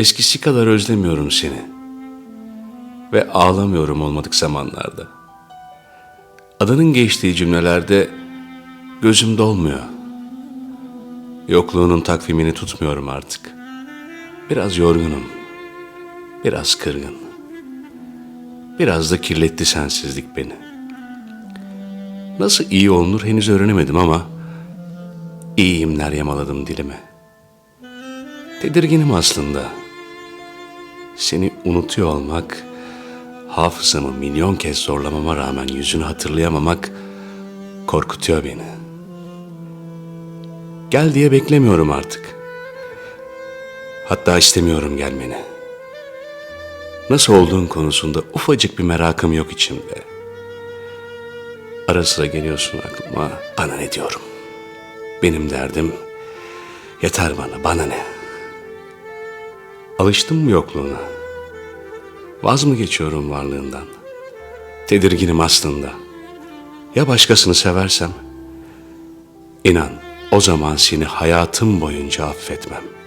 Eskisi kadar özlemiyorum seni. Ve ağlamıyorum olmadık zamanlarda. Adının geçtiği cümlelerde gözüm dolmuyor. Yokluğunun takvimini tutmuyorum artık. Biraz yorgunum. Biraz kırgın. Biraz da kirletti sensizlik beni. Nasıl iyi olunur henüz öğrenemedim ama iyiyimler yamaladım dilime. Tedirginim aslında. Seni unutuyor olmak, hafızamı milyon kez zorlamama rağmen yüzünü hatırlayamamak korkutuyor beni. Gel diye beklemiyorum artık. Hatta istemiyorum gelmeni. Nasıl olduğun konusunda ufacık bir merakım yok içimde. Ara sıra geliyorsun aklıma, bana ne diyorum. Benim derdim yeter bana, bana ne? Alıştım mı yokluğuna? Vaz mı geçiyorum varlığından? Tedirginim aslında. Ya başkasını seversem? İnan o zaman seni hayatım boyunca affetmem.''